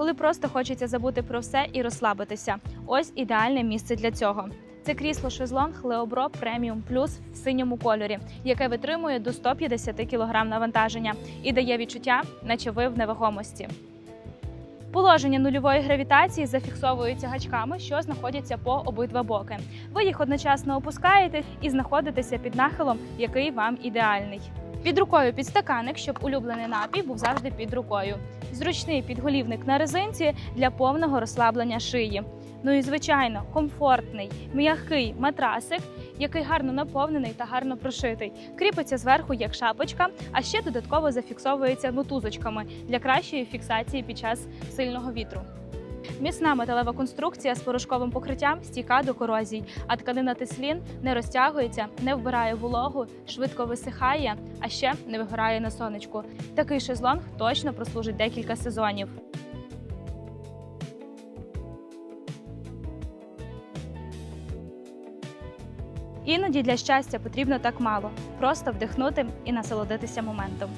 коли просто хочеться забути про все і розслабитися. Ось ідеальне місце для цього. Це крісло шезлонг Леобро Преміум Плюс в синьому кольорі, яке витримує до 150 кг навантаження і дає відчуття, наче ви в невагомості. Положення нульової гравітації зафіксовуються гачками, що знаходяться по обидва боки. Ви їх одночасно опускаєте і знаходитеся під нахилом, який вам ідеальний. Під рукою підстаканник, щоб улюблений напій був завжди під рукою. Зручний підголівник на резинці для повного розслаблення шиї. Ну і звичайно, комфортний, м'який матрасик, який гарно наповнений та гарно прошитий. Кріпиться зверху як шапочка, а ще додатково зафіксовується мотузочками для кращої фіксації під час сильного вітру. Міцна металева конструкція з порошковим покриттям стійка до корозій, а тканина теслін не розтягується, не вбирає вологу, швидко висихає, а ще не вигорає на сонечку. Такий шезлонг точно прослужить декілька сезонів. Іноді для щастя потрібно так мало просто вдихнути і насолодитися моментом.